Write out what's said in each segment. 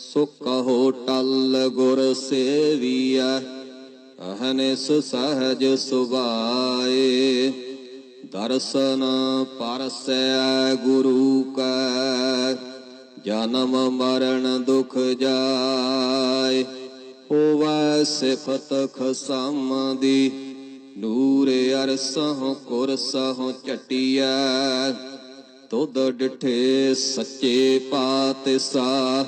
ਸੋ ਕਹੋ ਟਲ ਗੁਰ ਸੇਵੀਐ ਅਹਨਿਸ ਸਹਜ ਸੁਭਾਏ। ਦਰਸ਼ਨ ਪਰਸੈ ਗੁਰੂ ਕੈ, ਜਨਮ ਮਰਨ ਦੁਖ ਜਾਏ। ਹੋਵੈ ਸਿਫਤ ਖਸਮ ਦੀ ਨੂਰ ਅਰਸਹੁ ਕੁਰਸਹੁ ਚਟਿਐ ਤੁਧ ਡਿਠੇ ਸੱਚੇ ਪਾਤਸ਼ਾ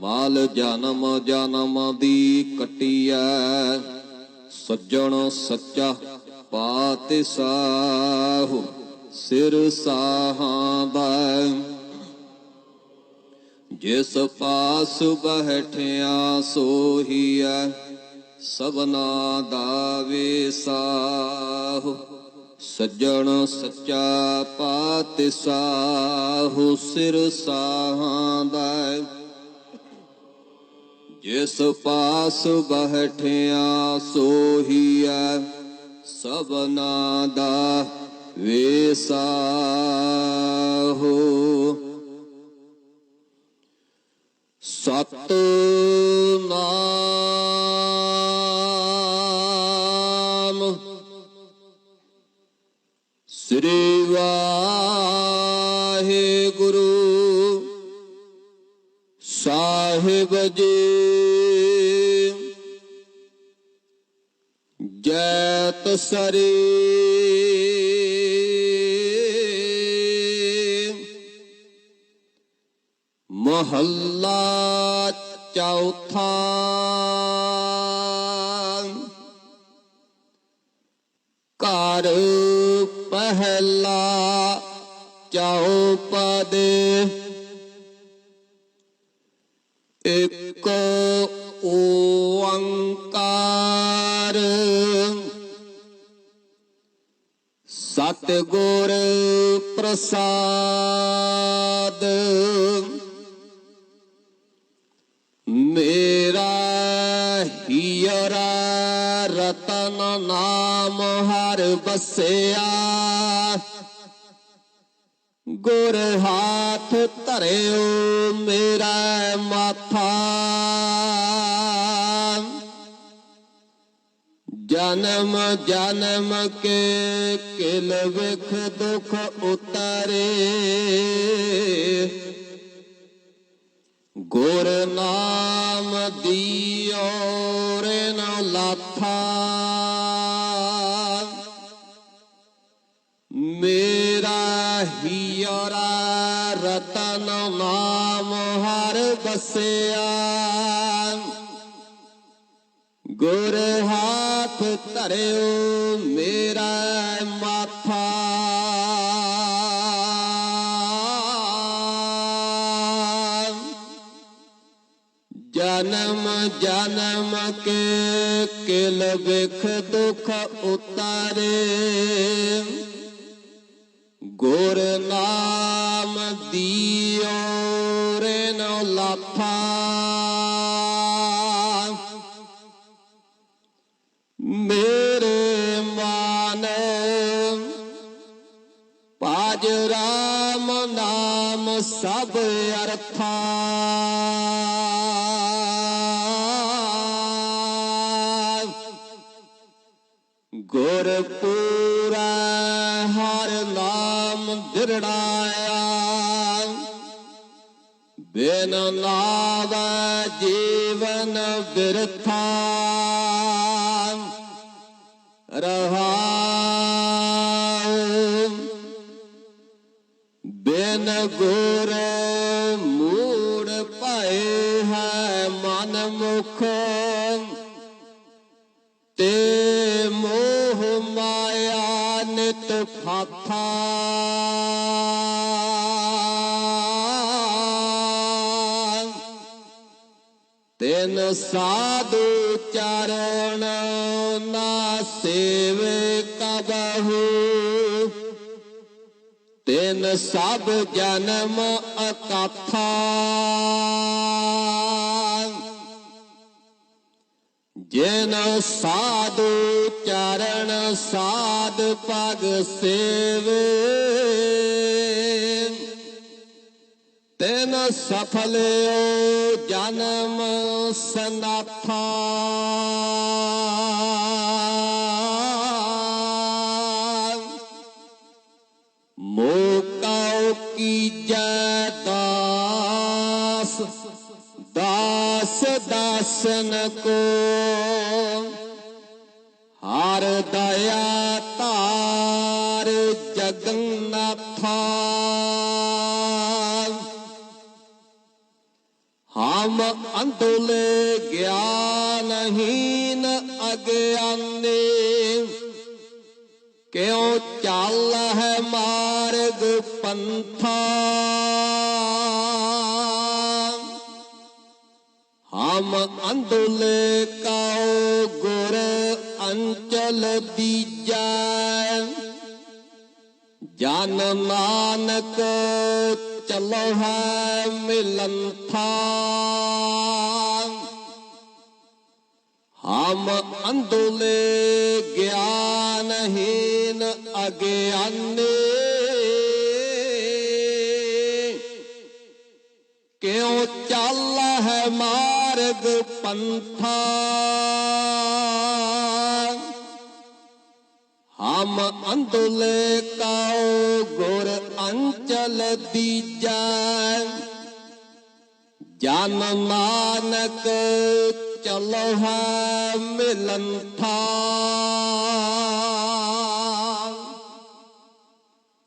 ਮਾਲ ਜਨਮ ਜਨਮ ਦੀ ਕਟਿਐ, ਸੱਜਣ ਸੱਚਾ ਪਾਤਸ਼ਾਹ, ਸਿਰ ਸਾਹਾਂ ਦਾ। ਜਿਸ ਪਾਸ ਬਹਿਠਿਆ ਸੋਹੀਐ, ਸਭਨਾ ਦਾ ਵੇਸਾਹੁ। ਸੱਜਣ ਸੱਚਾ ਪਾਤਸ਼ਾਹ, ਸਿਰ ਸਾਹਾਂ ਦਾ। ਜਿਸ ਪਾਸ ਬਹਿਠਿਆ ਸੋਹੀਐ ਸਭਨਾ ਦਾ ਵੇਸਾਹੁ ਸਤ ਨਾਮ ਸ੍ਰੀ ਵਾਹਿਗੁਰੂ ਸਾਹਿਬ ਜੀ। ਜੈਤ ਸਰੀ। ਮਹੱਲਾ ਚੌਥਾ। ਘਰ ਪਹਿਲਾ ਚੌਪਦੇ। ਇੱਕ ਓੰਕਾਰ। ਸਤਿਗੁਰ ਪ੍ਰਸਾਦ। ਮੇਰਾ ਹੀਰਾ ਰਤਨ ਨਾਮ ਹਰ ਬਸਿਆ ਗੁਰ ਹਾਥ ਧਰਿਓ ਮੇਰਾ ਮਾਥਾ। ਜਨਮ ਜਨਮ ਕੇ ਕਿਲ ਵਿਖ ਦੁਖ ਉਤਰੇ। ਗੁਰ ਨਾਮ ਦੀਓ ਰੇ ਨ ਲਾਥਾ। ਹਰ ਗੁਰ ਹਾਥ ਧਰਿਓ, ਮੇਰਾ ਮਾਥਾ। ਜਨਮ ਜਨਮ ਕੇ ਕਿਲ ਵਿਖ ਦੁਖ ਉਤਾਰੇ। ਗੁਰ ਨਾਮ ਦੀਓ ਨ ਲਾਥਾ ਮੇਰੇ ਮਨ ਪਾਜ ਰਾਮ ਨਾਮ ਸਭ ਅਰਥਾ ਗੁਰ ਪੂਰਾ ਹਰ ਨਾਮ ਦਿਰੜਾਇਆ ਬਿਨ ਨਾਮ ਜੀਵਨ ਬਿਰਥਾ। ਰਹਾਉ ਬਿਨ ਗੁਰ ਮੂੜ ਭਏ ਹੈ ਮਨ ਮੁਖ। ਤੇ ਮੋਹ ਮਾਇਆ ਨਿਤ ਫਾਥਾ। ਤਿਨ ਸਾਧੂ ਚਰਨ ਨਾ ਸੇਵੇ ਕਬਹੂ। ਤਿਨ ਸਭ ਜਨਮ ਅਕਾਥਾ। ਜਿਨ ਸਾਧੂ ਚਰਨ ਸਾਧ ਪਗ ਸੇਵੇ। ਤਿਨ ਸਫਲਿਓ ਜਨਮ ਸਨਾਥਾ। ਮੋਕਾਉ ਕੀ ਜੈ ਦਾਸ ਦਾਸ ਦਾਸਨ ਕੋ। ਹਰ ਦਇਆ ਅਗਿਆਨੇ ਕਿਉ ਚੱਲ ਹੈ ਮਾਰਗ ਪੰਥਾ? ਹਮ ਅੰਧੁਲੇ ਕਉ ਗੁਰ ਅੰਚਲ ਦੀਜੈ ਜਨ ਨਾਨਕ ਚਲੋ ਹੈ ਮਿਲੰਥਾ ਹਮ ਅੰਧੁਲੇ ਗਿਆਨਹੀਨ ਅਗਿਆਨੇ। ਕਿਉ ਚੱਲ ਹੈ ਮਾਰਗ ਪੰਥਾ? ਹਮ ਅੰਧੁਲੇ ਕਉ ਗੁਰ ਅੰਚਲ ਦੀਜੈ ਜਨ ਨਾਨਕ ਚਲੋ ਹੈ ਮਿਲੰਥਾ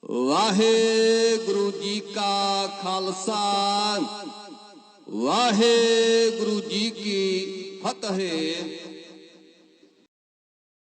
ਵਾਹਿਗੁਰੂ ਜੀ ਕਾ ਖਾਲਸਾ। ਵਾਹਿਗੁਰੂ ਜੀ ਕੀ ਫਤਿਹ।